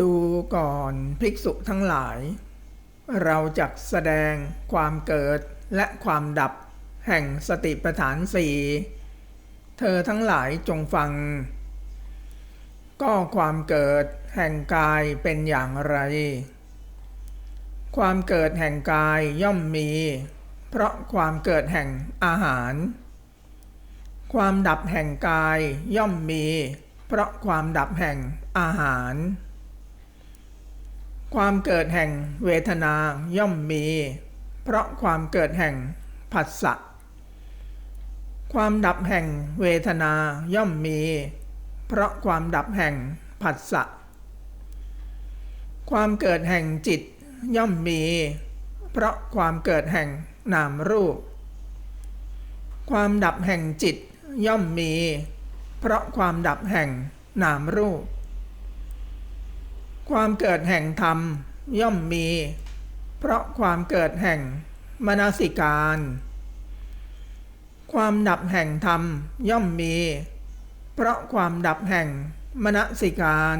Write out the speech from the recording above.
ดูก่อนภิกษุทั้งหลาย เราจักแสดงความเกิดและความดับแห่งสติปัฏฐานสี่เธอทั้งหลายจงฟัง ก็ความเกิดแห่งกายเป็นอย่างไร ความเกิดแห่งกายย่อมมี เพราะความเกิดแห่งอาหาร ความดับแห่งกายย่อมมี เพราะความดับแห่งอาหาร ความเกิดแห่งเวทนาย่อมมี เพราะความเกิดแห่งผัสสะ ความดับแห่งเวทนาย่อมมี เพราะความดับแห่งผัสสะ ความเกิดแห่งจิตย่อมมี เพราะความเกิดแห่งนามรูป ความดับแห่งจิตย่อมมี เพราะความดับแห่งนามรูป ความเกิดแห่งธรรมย่อมมี เพราะความเกิดแห่งมนสิการ ความดับแห่งธรรมย่อมมี เพราะความดับแห่งมนสิการ